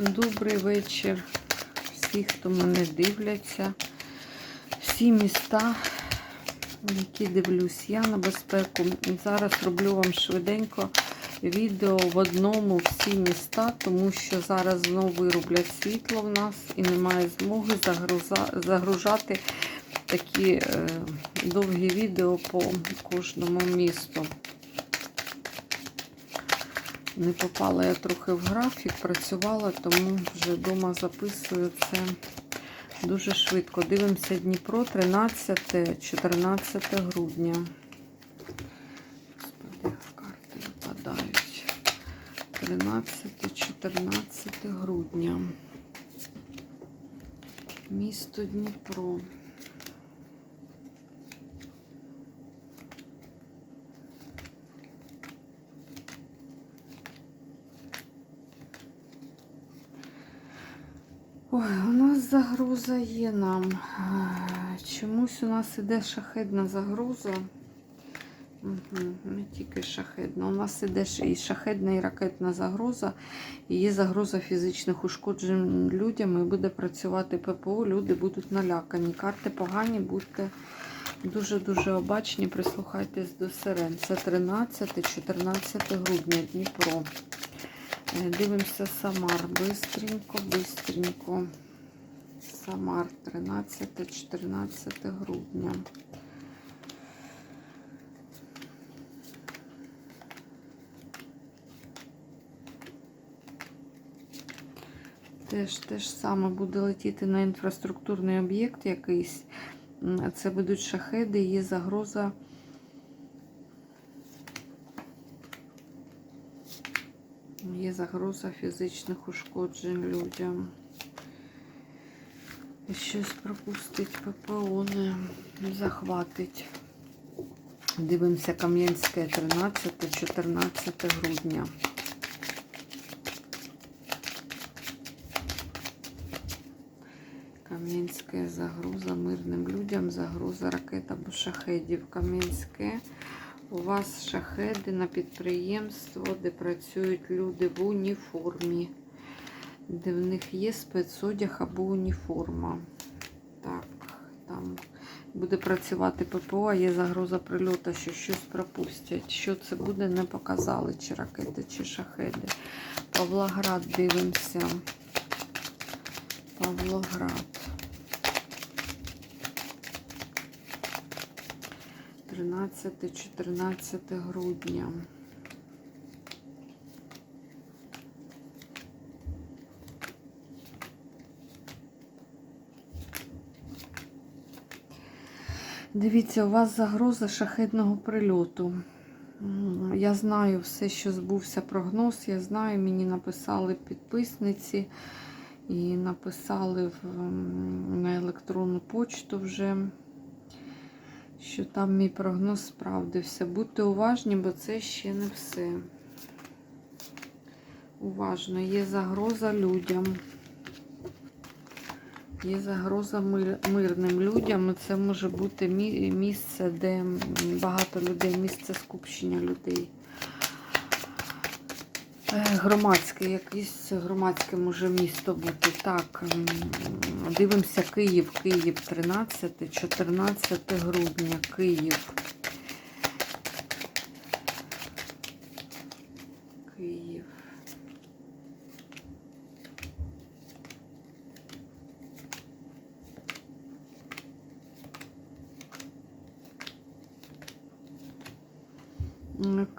Добрий вечір. Всі, хто мене дивляться, всі міста, які дивлюсь я на безпеку. Зараз роблю вам швиденько відео в одному всі міста, тому що зараз знову вироблять світло в нас і немає змоги загружати такі е, довгі відео по кожному місту. Не попала я трохи в графік, працювала, тому вже вдома записую це дуже швидко. Дивимося Дніпро 13-14 грудня. Господи, карти випадають. 13-14 грудня. Місто Дніпро. Ой, у нас загруза є нам. Е, Чомусь у нас іде шахедна загруза. Угу, не тільки шахедна. У нас іде і шахедна, і ракетна загроза. І є загроза фізичних ушкоджень людям. І буде працювати ППО. Люди будуть налякані. Карти погані, будьте дуже-дуже обачні. Прислухайтесь до сирен. Це 13-14 грудня Дніпро. Е, Дивимося Самар. Бистренько, бистренько. Самар 13-14 грудня. Теж те ж саме буде летіти на інфраструктурний об'єкт якийсь. Це будуть шахеди, є загроза. Є загроза фізичних ушкоджень людям. Щось пропустить ППО, не захватить. Дивимося Кам'янське 13-14 грудня. Кам'янське загроза мирним людям, загроза ракет або шахедів. Кам'янське. У вас шахеди на підприємство, де працюють люди в уніформі, де в них є спецодяг або уніформа. Так, там буде працювати ППО, а є загроза прильоту, що щось пропустять. Що це буде, не показали, чи ракети, чи шахеди. Павлоград дивимося. Павлоград. 13-14 грудня. Дивіться, у вас загроза шахедного прильоту. Я знаю все, що збувся прогноз. Я знаю, мені написали підписниці і написали в, на електронну почту вже що там мій прогноз справдився. Будьте уважні, бо це ще не все. Уважно, є загроза людям. Є загроза мир, мирним людям. Це може бути місце, де багато людей, місце скупчення людей. Е, Громадське, якесь громадське може місто бути. Так, дивимося Київ, Київ 13, 14 грудня, Київ. Київ.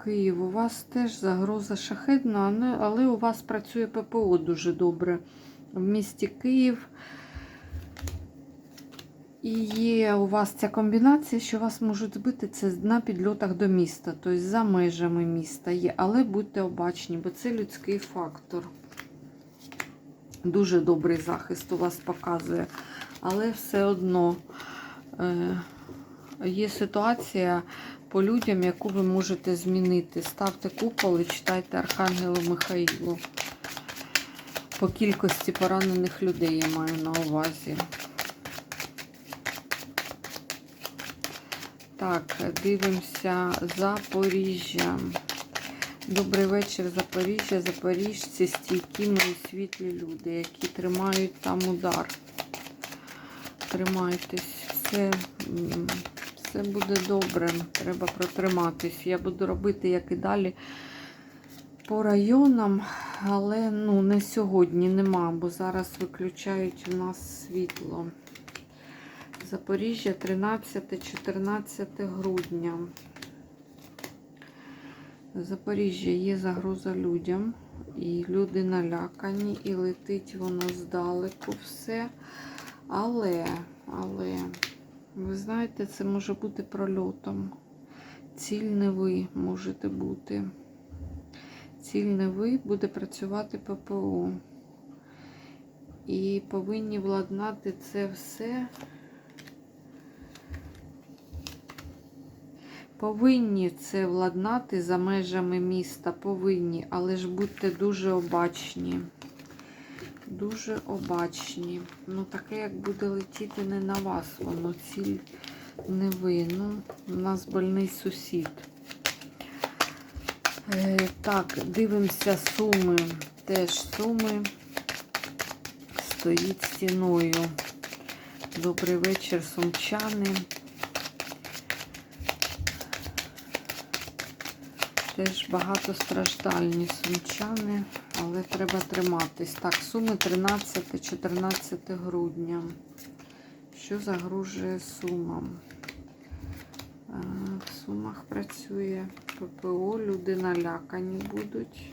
Київ, у вас теж загроза шахедна, але- у вас працює ППО дуже добре. В місті Київ. І є у вас ця комбінація, що вас можуть збити це на підльотах до міста, тобто за межами міста є. Але будьте обачні, бо це людський фактор. Дуже добрий захист у вас показує. Але все одно е, є ситуація по людям, яку ви можете змінити. Ставте купол і читайте Архангелу Михаїлу. По кількості поранених людей я маю на увазі. Так, дивимося Запоріжжя. Добрий вечір, Запоріжжя, Запоріжці, стійкі мої світлі люди, які тримають там удар. Тримайтесь, все, все буде добре. Треба протриматись. Я буду робити, як і далі, по районам, але ну, не сьогодні нема, бо зараз виключають у нас світло. Запоріжжя 13-14 грудня. Запоріжжя є загроза людям, і люди налякані, і летить воно здалеку все. Але, але, ви знаєте, це може бути прольотом. Ціль не ви можете бути. Ціль не ви буде працювати ППО. І повинні владнати це все. Повинні це владнати за межами міста, повинні, але ж будьте дуже обачні. Дуже обачні. Ну, таке, як буде летіти не на вас, воно ціль не ви. Ну, у нас больний сусід. Е, так, дивимося суми. Теж суми стоїть стіною. Добрий вечір, сумчани. Теж багатостраждальні сумчани, але треба триматись. Так, суми 13-14 грудня. Що загрожує сумам? Е, В сумах працює ППО, люди налякані будуть.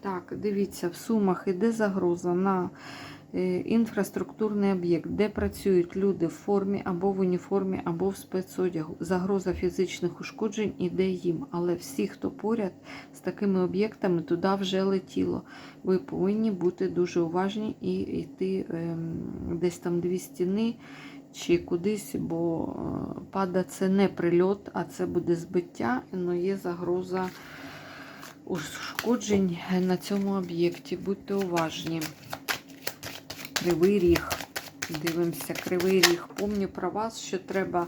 Так, дивіться, в сумах іде загроза на інфраструктурний об'єкт, де працюють люди в формі або в уніформі, або в спецодягу. Загроза фізичних ушкоджень іде їм. Але всі, хто поряд з такими об'єктами, туди вже летіло. Ви повинні бути дуже уважні і йти ем, десь там дві стіни чи кудись, бо е, пада це не прильот, а це буде збиття, але є загроза ушкоджень на цьому об'єкті. Будьте уважні. Кривий ріг. Дивимося, кривий ріг. Помню про вас, що треба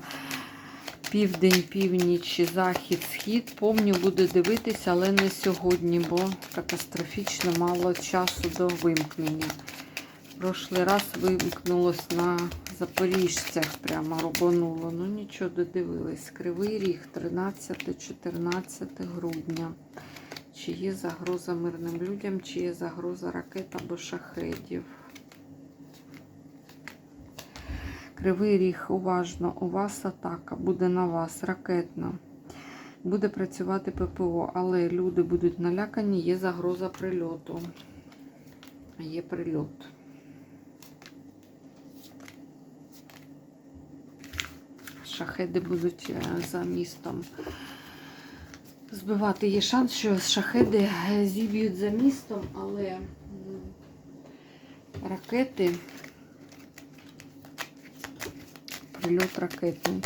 південь, північ, захід, схід. Помню, буду дивитися, але не сьогодні, бо катастрофічно мало часу до вимкнення. Прошлий раз вимкнулось на запоріжцях, прямо рубануло. Ну нічого, додивились. Кривий ріг 13-14 грудня. Чи є загроза мирним людям, чи є загроза ракет або шахедів. Кривий ріг, уважно, у вас атака буде на вас, ракетна. Буде працювати ППО, але люди будуть налякані, є загроза прильоту. Є прильот. Шахеди будуть е, за містом збивати. Є шанс, що шахеди е, зіб'ють за містом, але ракети, прильот ракетний.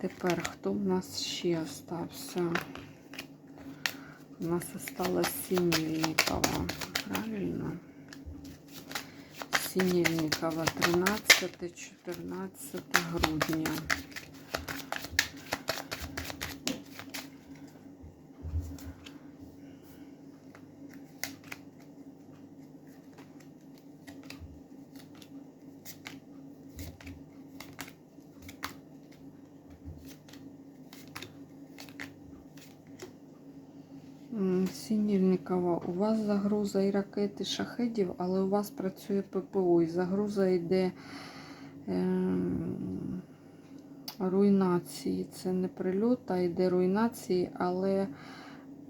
Тепер хто в нас ще остався? У нас осталась Синельникова. Правильно? Синельникова 13-14 грудня. М, у вас загроза і ракети шахедів, але у вас працює ППО, і загроза йде ем, руйнації. Це не прильот, а йде руйнації, але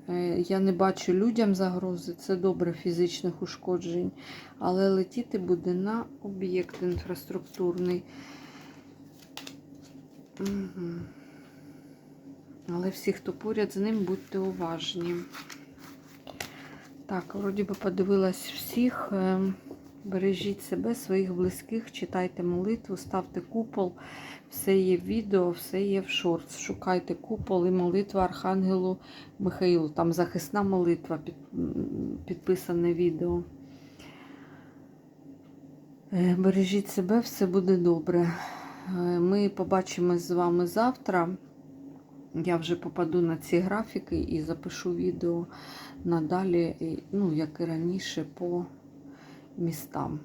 е, я не бачу людям загрози. Це добре фізичних ушкоджень, але летіти буде на об'єкт інфраструктурний. Але всі, хто поряд з ним, будьте уважні. Так, вроді би подивилась всіх. Е, Бережіть себе, своїх близьких, читайте молитву, ставте купол. Все є в відео, все є в шортс. Шукайте купол і молитва Архангелу Михаїлу. Там захисна молитва, під, підписане відео. Е, Бережіть себе, все буде добре. Е, Ми побачимось з вами завтра. Я вже попаду на ці графіки і запишу відео надалі, ну, як і раніше, по містам.